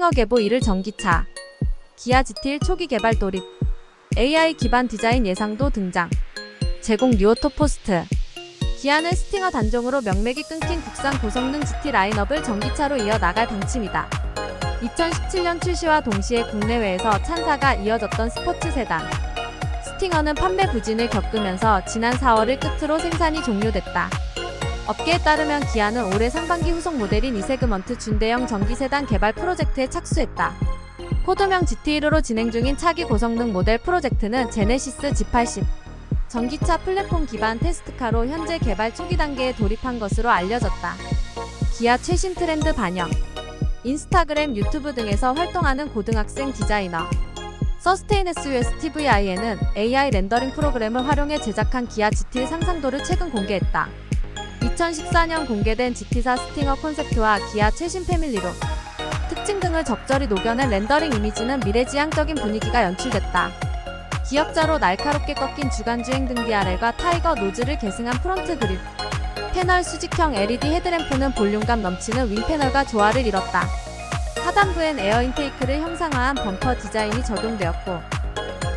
스팅어 계보 1을 전기차. 기아 GT1 초기 개발 돌입. AI 기반 디자인 예상도 등장. 제공 뉴오토 포스트. 기아는 스팅어 단종으로 명맥이 끊긴 국산 고성능 GT 라인업을 전기차로 이어 나갈 방침이다. 2017년 출시와 동시에 국내외에서 찬사가 이어졌던 스포츠 세단. 스팅어는 판매 부진을 겪으면서 지난 4월을 끝으로 생산이 종료됐다. 업계에 따르면 기아는 올해 상반기 후속 모델인 이세그먼트 준대형 전기 세단 개발 프로젝트에 착수했다. 코드명 GT1로 진행 중인 차기 고성능 모델 프로젝트는 제네시스 G80 전기차 플랫폼 기반 테스트카로 현재 개발 초기 단계에 돌입한 것으로 알려졌다. 기아 최신 트렌드 반영 인스타그램, 유튜브 등에서 활동하는 고등학생 디자이너 서스테이너스 US TVI에는 AI 렌더링 프로그램을 활용해 제작한 기아 GT 상상도를 최근 공개했다. 2014년 공개된 GT4 스팅어 콘셉트와 기아 최신 패밀리로 특징 등을 적절히 녹여낸 렌더링 이미지는 미래지향적인 분위기가 연출됐다. 기역자로 날카롭게 꺾인 주간주행 등 DRL과 타이거 노즐을 계승한 프론트 그릴 패널 수직형 LED 헤드램프는 볼륨감 넘치는 윙 패널과 조화를 이뤘다. 하단부엔 에어 인테이크를 형상화한 범퍼 디자인이 적용되었고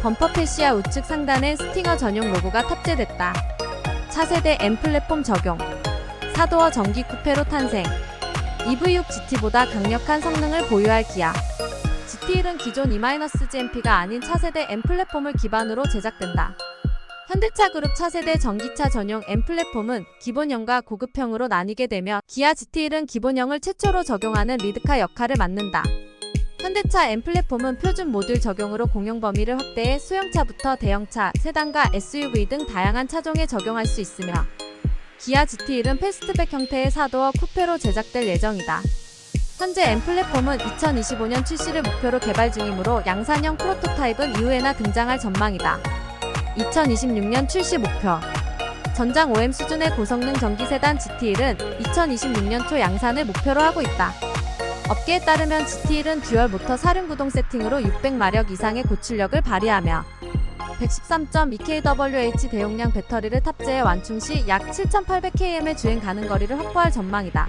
범퍼 패시아 우측 상단엔 스팅어 전용 로고가 탑재됐다. 차세대 M 플랫폼 적용 사도어 전기 쿠페로 탄생 EV6 GT보다 강력한 성능을 보유할 기아 GT1은 기존 E-GMP가 아닌 차세대 M 플랫폼을 기반으로 제작된다. 현대차 그룹 차세대 전기차 전용 M 플랫폼은 기본형과 고급형으로 나뉘게 되며 기아 GT1은 기본형을 최초로 적용하는 리드카 역할을 맡는다. 현대차 M 플랫폼은 표준 모듈 적용으로 공용 범위를 확대해 소형차부터 대형차, 세단과 SUV 등 다양한 차종에 적용할 수 있으며 기아 GT1은 패스트백 형태의 사도어 쿠페로 제작될 예정이다. 현재 M 플랫폼은 2025년 출시를 목표로 개발 중이므로 양산형 프로토타입은 이후에나 등장할 전망이다. 2026년 출시 목표 전장 OM 수준의 고성능 전기 세단 GT1은 2026년 초 양산을 목표로 하고 있다. 업계에 따르면 GT1은 듀얼 모터 사륜구동 세팅으로 600마력 이상의 고출력을 발휘하며 113.2kWh 대용량 배터리를 탑재해 완충 시 약 7,800km의 주행 가능 거리를 확보할 전망이다.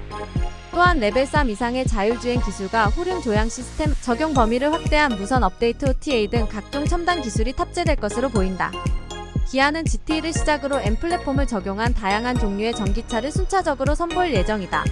또한 레벨 3 이상의 자율주행 기술과 후륜 조향 시스템 적용 범위를 확대한 무선 업데이트 OTA 등 각종 첨단 기술이 탑재될 것으로 보인다. 기아는 GT를 시작으로 M 플랫폼을 적용한 다양한 종류의 전기차를 순차적으로 선보일 예정이다.